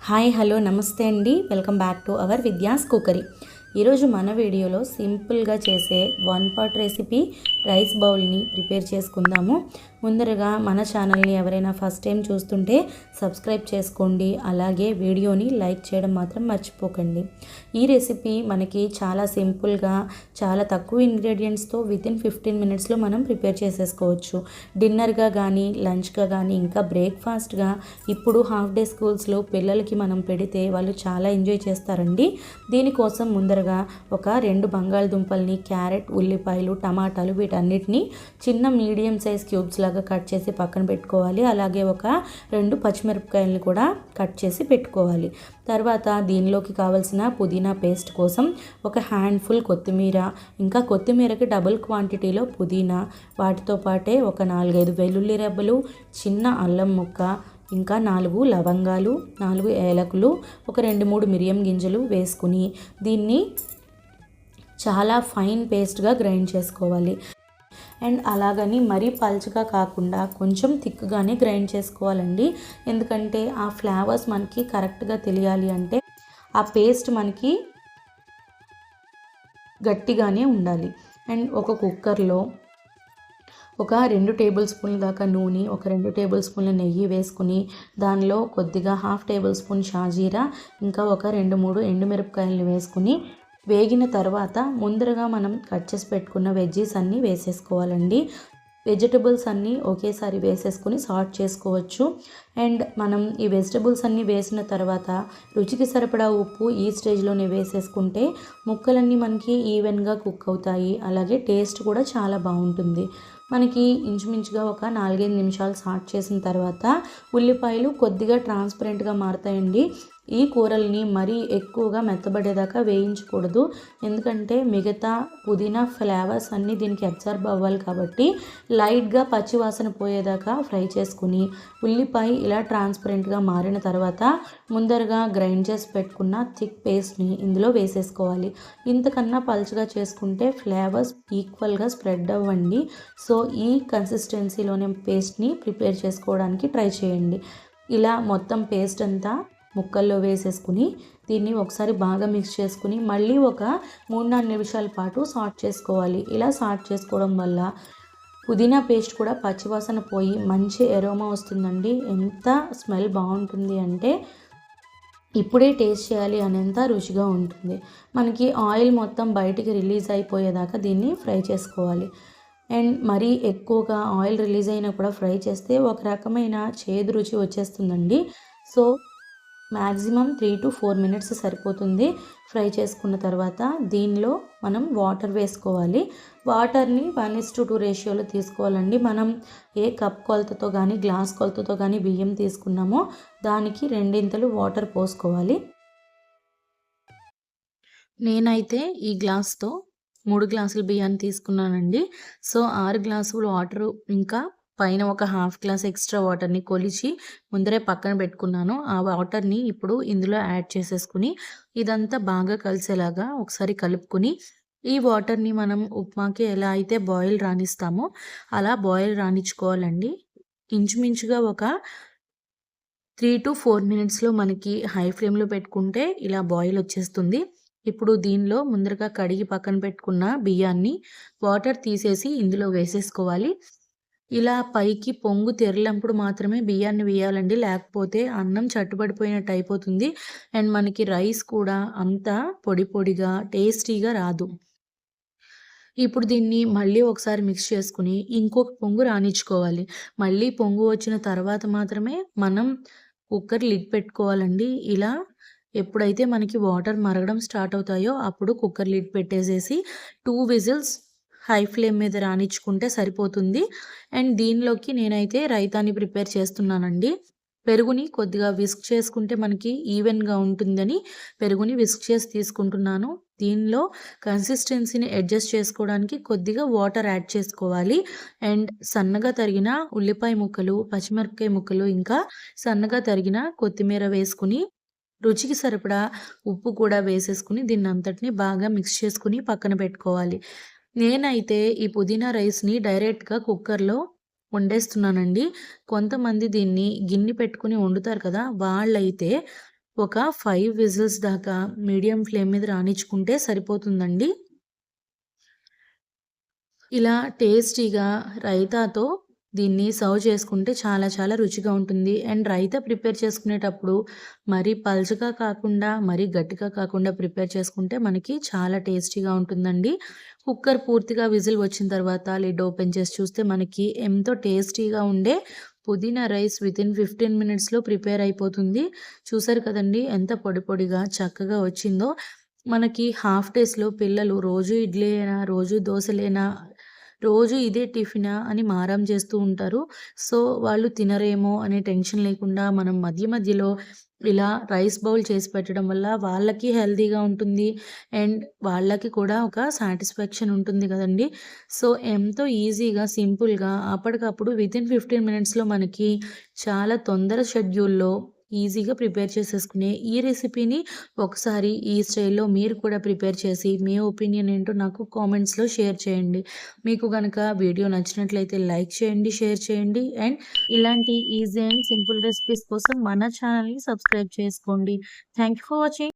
Hi hello నమస్తే అండి. Welcome back to our Vidya's cookery ఈరోజు మన వీడియోలో సింపుల్గా చేసే వన్ పాట్ రెసిపీ రైస్ బౌల్ని ప్రిపేర్ చేసుకుందాము. ముందరగా మన ఛానల్ని ఎవరైనా ఫస్ట్ టైం చూస్తుంటే సబ్స్క్రైబ్ చేసుకోండి. అలాగే వీడియోని లైక్ చేయడం మాత్రం మర్చిపోకండి. ఈ రెసిపీ మనకి చాలా సింపుల్గా చాలా తక్కువ ఇంగ్రీడియంట్స్తో వితిన్ ఫిఫ్టీన్ మినిట్స్లో మనం ప్రిపేర్ చేసేసుకోవచ్చు. డిన్నర్గా కానీ లంచ్గా కానీ ఇంకా బ్రేక్ఫాస్ట్గా ఇప్పుడు హాఫ్ డే స్కూల్స్లో పిల్లలకి మనం పెడితే వాళ్ళు చాలా ఎంజాయ్ చేస్తారండి. దీనికోసం ముందరగా ఒక రెండు బంగాళదుంపల్ని క్యారెట్ ఉల్లిపాయలు టమాటాలు వీటన్నిటిని చిన్న మీడియం సైజ్ క్యూబ్స్ లాగా కట్ చేసి పక్కన పెట్టుకోవాలి. అలాగే ఒక రెండు పచ్చిమిరపకాయలను కూడా కట్ చేసి పెట్టుకోవాలి. తర్వాత దీనిలోకి కావాల్సిన పుదీనా పేస్ట్ కోసం ఒక హ్యాండ్ఫుల్ కొత్తిమీర ఇంకా కొత్తిమీరకి డబుల్ క్వాంటిటీలో పుదీనా వాటితో పాటే ఒక నాలుగైదు వెల్లుల్లి రెబ్బలు చిన్న అల్లం ముక్క ఇంకా నాలుగు లవంగాలు నాలుగు ఏలకులు ఒక రెండు మూడు మిరియం గింజలు వేసుకుని దీన్ని చాలా ఫైన్ పేస్ట్గా గ్రైండ్ చేసుకోవాలి. అండ్ అలాగని మరీ పల్చగా కాకుండా కొంచెం థిక్గానే గ్రైండ్ చేసుకోవాలండి. ఎందుకంటే ఆ ఫ్లేవర్స్ మనకి కరెక్ట్గా తెలియాలి అంటే ఆ పేస్ట్ మనకి గట్టిగానే ఉండాలి. అండ్ ఒక కుక్కర్లో ఒక రెండు టేబుల్ స్పూన్ల దాకా నూనె ఒక రెండు టేబుల్ స్పూన్ల నెయ్యి వేసుకుని దానిలో కొద్దిగా హాఫ్ టేబుల్ స్పూన్ షాజీరా ఇంకా ఒక రెండు మూడు ఎండుమిరపకాయలను వేసుకుని వేగిన తర్వాత ముందరగా మనం కట్ చేసి పెట్టుకున్న వెజ్జీస్ అన్నీ వేసేసుకోవాలండి. వెజిటబుల్స్ అన్నీ ఒకేసారి వేసేసుకొని సార్ట్ చేసుకోవచ్చు. అండ్ మనం ఈ వెజిటబుల్స్ అన్నీ వేసిన తర్వాత రుచికి సరిపడా ఉప్పు ఈ స్టేజ్లోనే వేసేసుకుంటే ముక్కలన్నీ మనకి ఈవెన్గా కుక్ అవుతాయి. అలాగే టేస్ట్ కూడా చాలా బాగుంటుంది. మనకి ఇంచుమించుగా ఒక నాలుగైదు నిమిషాలు సార్ట్ చేసిన తర్వాత ఉల్లిపాయలు కొద్దిగా ట్రాన్స్పరెంట్గా మారుతాయండి. ఈ కూరల్ని మరీ ఎక్కువగా మెత్తబడేదాకా వేయించకూడదు. ఎందుకంటే మిగతా పుదీనా ఫ్లేవర్స్ అన్నీ దీనికి అబ్జర్బ్ అవ్వాలి కాబట్టి లైట్గా పచ్చివాసన పోయేదాకా ఫ్రై చేసుకుని ఉల్లిపాయ ఇలా ట్రాన్స్పరెంట్గా మారిన తర్వాత ముందరగా గ్రైండ్ చేసి పెట్టుకున్న థిక్ పేస్ట్ని ఇందులో వేసేసుకోవాలి. ఇంతకన్నా పలుచగా చేసుకుంటే ఫ్లేవర్స్ ఈక్వల్గా స్ప్రెడ్ అవ్వండి. సో ఈ కన్సిస్టెన్సీలోనే పేస్ట్ని ప్రిపేర్ చేసుకోవడానికి ట్రై చేయండి. ఇలా మొత్తం పేస్ట్ అంతా ముక్కల్లో వేసేసుకుని దీన్ని ఒకసారి బాగా మిక్స్ చేసుకుని మళ్ళీ ఒక మూడు నాలుగు నిమిషాల పాటు సాట్ చేసుకోవాలి. ఇలా సాట్ చేసుకోవడం వల్ల పుదీనా పేస్ట్ కూడా పచ్చివాసన పోయి మంచి ఎరోమా వస్తుందండి. ఎంత స్మెల్ బాగుంటుంది అంటే ఇప్పుడే టేస్ట్ చేయాలి అనేంత రుచిగా ఉంటుంది. మనకి ఆయిల్ మొత్తం బయటికి రిలీజ్ అయిపోయేదాకా దీన్ని ఫ్రై చేసుకోవాలి. అండ్ మరీ ఎక్కువగా ఆయిల్ రిలీజ్ అయినా కూడా ఫ్రై చేస్తే ఒక రకమైన చేదు రుచి వచ్చేస్తుందండి. So maximum three to four minutes సరిపోతుంది ఫ్రై చేసుకున్న తర్వాత దీనిలో మనం వాటర్ వేసుకోవాలి. వాటర్ని వన్ ఇస్ టు టూ రేషియోలో తీసుకోవాలండి. మనం ఏ కప్ కొలతతో కానీ గ్లాస్ కొలతతో కానీ బియ్యం తీసుకున్నామో దానికి రెండింతలు వాటర్ పోసుకోవాలి. నేనైతే ఈ గ్లాస్తో మూడు గ్లాసులు బియ్యాన్ని తీసుకున్నానండి. సో ఆరు గ్లాసులు వాటర్ ఇంకా పైన ఒక హాఫ్ గ్లాస్ ఎక్స్ట్రా వాటర్ని కొలిచి ముందరే పక్కన పెట్టుకున్నాను. ఆ వాటర్ని ఇప్పుడు ఇందులో యాడ్ చేసేసుకుని ఇదంతా బాగా కలిసేలాగా ఒకసారి కలుపుకుని ఈ వాటర్ని మనం ఉప్మాకి ఎలా అయితే బాయిల్ రాణిస్తామో అలా బాయిల్ రాణించుకోవాలండి ఇంచుమించుగా ఒక త్రీ టు ఫోర్ మినిట్స్లో మనకి హై ఫ్లేమ్లో పెట్టుకుంటే ఇలా బాయిల్ వచ్చేస్తుంది. ఇప్పుడు దీనిలో ముందరగా కడిగి పక్కన పెట్టుకున్న బియ్యాన్ని వాటర్ తీసేసి ఇందులో వేసేసుకోవాలి. ఇలా పైకి పొంగు తెరలంపుడు మాత్రమే బియ్యాన్ని వేయాలండి. లేకపోతే అన్నం చట్టుబడిపోయినట్టు అయిపోతుంది. అండ్ మనకి రైస్ కూడా అంతా పొడి పొడిగా టేస్టీగా రాదు. ఇప్పుడు దీన్ని మళ్ళీ ఒకసారి మిక్స్ చేసుకుని ఇంకొక పొంగు రానిచ్చుకోవాలి మళ్ళీ పొంగు వచ్చిన తర్వాత మాత్రమే మనం కుక్కర్ లిడ్ పెట్టుకోవాలండి. ఇలా ఎప్పుడైతే మనకి వాటర్ మరగడం స్టార్ట్ అవుతాయో అప్పుడు కుక్కర్ లిడ్ పెట్టేసేసి టూ విజిల్స్ హై ఫ్లేమ్ మీద రాణించుకుంటే సరిపోతుంది. అండ్ దీనిలోకి నేనైతే రైతాని ప్రిపేర్ చేస్తున్నానండి. పెరుగుని కొద్దిగా విస్క్ చేసుకుంటే మనకి ఈవెన్గా ఉంటుందని పెరుగుని విస్క్ చేసి తీసుకుంటున్నాను. దీనిలో కన్సిస్టెన్సీని అడ్జస్ట్ చేసుకోవడానికి కొద్దిగా వాటర్ యాడ్ చేసుకోవాలి. అండ్ సన్నగా తరిగిన ఉల్లిపాయ ముక్కలు పచ్చిమిరపకాయ ముక్కలు ఇంకా సన్నగా తరిగిన కొత్తిమీర వేసుకుని రుచికి సరిపడా ఉప్పు కూడా వేసేసుకుని దీన్ని అంతటిని బాగా మిక్స్ చేసుకుని పక్కన పెట్టుకోవాలి. నేనైతే ఈ పుదీనా రైస్ని డైరెక్ట్గా కుక్కర్లో వండేస్తున్నానండి కొంతమంది దీన్ని గిన్నె పెట్టుకుని వండుతారు కదా వాళ్ళైతే ఒక ఫైవ్ విజిల్స్ దాకా మీడియం ఫ్లేమ్ మీద రాణించుకుంటే సరిపోతుందండి. ఇలా టేస్టీగా రైతాతో దీన్ని సర్వ్ చేసుకుంటే చాలా చాలా రుచిగా ఉంటుంది. అండ్ రైతా ప్రిపేర్ చేసుకునేటప్పుడు మరీ పల్చగా కాకుండా, మరీ గట్టిగా కాకుండా ప్రిపేర్ చేసుకుంటే మనకి చాలా టేస్టీగా ఉంటుందండి. కుక్కర్ పూర్తిగా విజిల్ వచ్చిన తర్వాత లిడ్ ఓపెన్ చేసి చూస్తే మనకి ఎంతో టేస్టీగా ఉండే పుదీనా రైస్ వితిన్ 15 మినిట్స్‌లో ప్రిపేర్ అయిపోతుంది. చూసారు కదండీ! ఎంత పొడి పొడిగా చక్కగా వచ్చిందో. మనకి హాఫ్ డేస్‌లో పిల్లలు రోజు ఇడ్లీయేనా, రోజు దోశలేనా రోజు ఇదే టిఫినా అని మారం చేస్తూ ఉంటారు. సో, వాళ్ళు తినరేమో అనే టెన్షన్ లేకుండా మనం మధ్య మధ్యలో ఇలా రైస్ బౌల్ చేసి పెట్టడం వల్ల వాళ్ళకి హెల్తీగా ఉంటుంది. అండ్ వాళ్ళకి కూడా ఒక సాటిస్ఫాక్షన్ ఉంటుంది కదండీ! సో, ఎంతో ఈజీగా, సింపుల్‌గా అప్పటికప్పుడు వితిన్ 15 మినిట్స్‌లో మనకి చాలా తొందర షెడ్యూల్‌లో ఈజీగా ప్రిపేర్ చేసేసుకునే ఈ రెసిపీని ఒకసారి ఈ స్టైల్‌లో మీరు కూడా ప్రిపేర్ చేసి మీ ఒపీనియన్ ఏంటో నాకు కామెంట్స్‌లో షేర్ చేయండి. మీకు కనుక వీడియో నచ్చినట్లయితే లైక్ చేయండి, షేర్ చేయండి. అండ్ ఇలాంటి ఈజీ అండ్ సింపుల్ రెసిపీస్ కోసం మన ఛానల్‌ని సబ్స్క్రైబ్ చేసుకోండి. Thank you for watching.